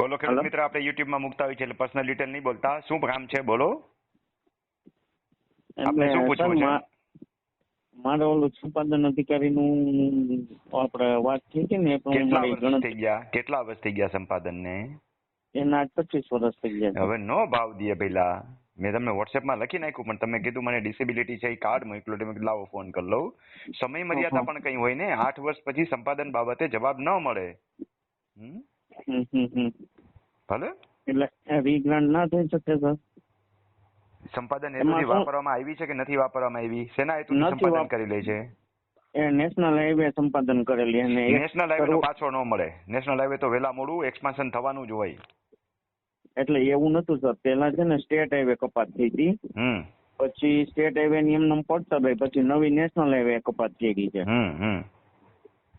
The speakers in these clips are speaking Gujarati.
બોલો ખેડૂત મિત્ર આપણે યુટ્યુબમાં મૂકતા હોય છે એટલે પર્સનલ ડિટેલ નહીં બોલતા. શું કામ છે? બોલો. આપણે શું પૂછવું છે? મારે ઓલું સંપાદન અધિકારીનું આપણે વાત થઈ હતી ને કેટલા વર્ષ થઈ ગયા? કેટલા વર્ષ થઈ ગયા સંપાદનને? એના પચીસ વર્ષ થઈ ગયા હવે નો ભાવ દે પેલા. મેં તમને વોટ્સએપમાં લખી નાખ્યું પણ તમે કીધું મને ડિસેબિલિટી છે એ કાર્ડ મોકલો તમે મેં લાવો ફોન કરી લઉં. સમય મર્યાદા પણ કઈ હોય ને આઠ વર્ષ પછી સંપાદન બાબતે જવાબ ન મળે. ભલે. એટલે રીગ્રાન્ટ ના થઈ શકે સર. સંપાદન એમાં હેતુથી વાપરવામાં આવી છે કે નથી વાપરવામાં આવી? સેના હેતુથી સંપાદન કરી લે છે? એ નેશનલ હાઈવે સંપાદન કરેલી અને નેશનલ હાઈવે પાછો ન મળે. નેશનલ હાઈવે તો વેલા મોડું એક્સપાન્શન થવાનું જ હોય. એટલે એવું નતું સર. પેલા છે ને સ્ટેટ હાઈવે કપાત થઈ હતી. પછી સ્ટેટ હાઈવે ની એમને પડતા ભાઈ. પછી નવી નેશનલ હાઈવે કપાત કરી છે. હમ હમ.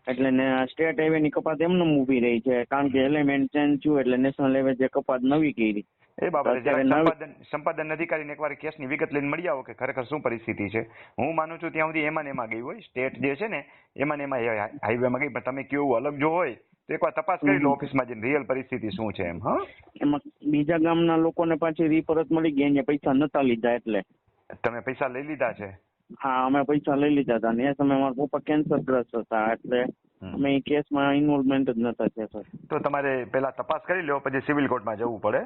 એટલે ને સ્ટેટ હાઈવે ની કપાત એમને ઊભી રહી છે. કારણ કે એલિમેન્ટ ચેન્જ થયું એટલે નેશનલ હાઈવે જે કપાત નવી કરી. એ બાબતે સંપાદન સંપાદન અધિકારીને એકવાર કેસની વિગત લઈને મળી આવો કે ખરેખર શું પરિસ્થિતિ છે. હું માનું છું ત્યાં સુધી એમાં ને એમાં ગઈ હોય. સ્ટેટ જે છે ને એમાં ને એમાં હાઈવેમાં ગઈ. પણ તમે કેવું અલગ જો હોય તો એકવાર તપાસ કરી લો ઓફિસ ઓફિસમાં જઈને. રિયલ પરિસ્થિતિ શું છે એમ હા? એમાં બીજા ગામના લોકોને પાછી રીપરત મળી ગઈ. એને પૈસા નતા લીધા એટલે. તમે પૈસા લઈ લીધા છે? હા અમે પૈસા લઈ લીધા હતા ને એ સમયે મારા પપ્પા કેન્સરગ્રસ્ત હતા એટલે અમે એ કેસમાં ઇન્વોલ્વમેન્ટ જ નતા થયા સર તો તમારે પેલા તપાસ કરી લો પછી સિવિલ કોર્ટમાં જવું પડે.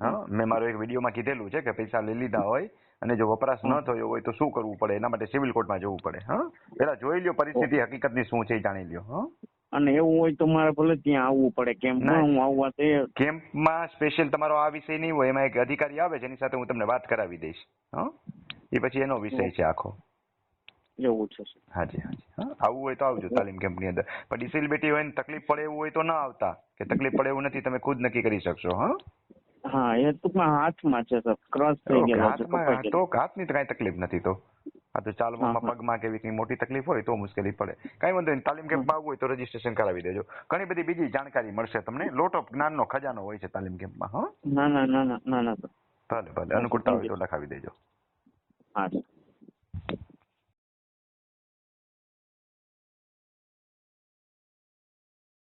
હા મેં મારો એક વિડીયોમાં કીધેલું છે કે પૈસા લઈ લીધા હોય અને જો વપરાશ ન થયો હોય તો શું કરવું પડે? એના માટે સિવિલ કોર્ટમાં જવું પડે હા? પેલા જોઈ લ્યો પરિસ્થિતિ હકીકતની શું છે એ જાણી લ્યો હા? અને એવું હોય તો મારે ભલે ત્યાં આવવું પડે કેમ હું આવવા તે કેમ્પમાં સ્પેશિયલ તમારો આ વિષય નહીં હોય એમાં એક અધિકારી આવે છે એની સાથે હું તમને વાત કરાવી દઈશ હા? એ પછી એનો વિષય છે આખો. એવું છે હાજી હાજી. આવું આવવું હોય તો આવજો તાલીમ કેમ્પની અંદર. પણ ડિસેબિલિટી હોય ને તકલીફ પડે એવું હોય તો ના આવતા. કે તકલીફ પડે એવું નથી તમે ખુદ નક્કી કરી શકશો હા? હા એ ટૂંકમાં હાથમાં છે સર. ક્રોસ થઈ ગયેલો હાથમાં તો. હાથની તો કાંઈ તકલીફ નથી તો. આ તો ચાલવામાં. પગમાં કે એવી કંઈ મોટી તકલીફ હોય તો મુશ્કેલી પડે. કાંઈ વાંધો નહીં તાલીમ કેમ્પમાં આવવું હોય તો રજીસ્ટ્રેશન કરાવી દેજો. ઘણી બધી બીજી જાણકારી મળશે તમને. લોટ ઓફ જ્ઞાનનો ખજાનો હોય છે તાલીમ કેમ્પમાં હા? ના ના ના ના ના ના ભલે ભલે અનુકૂળતા હોય તો લખાવી દેજો. હા સર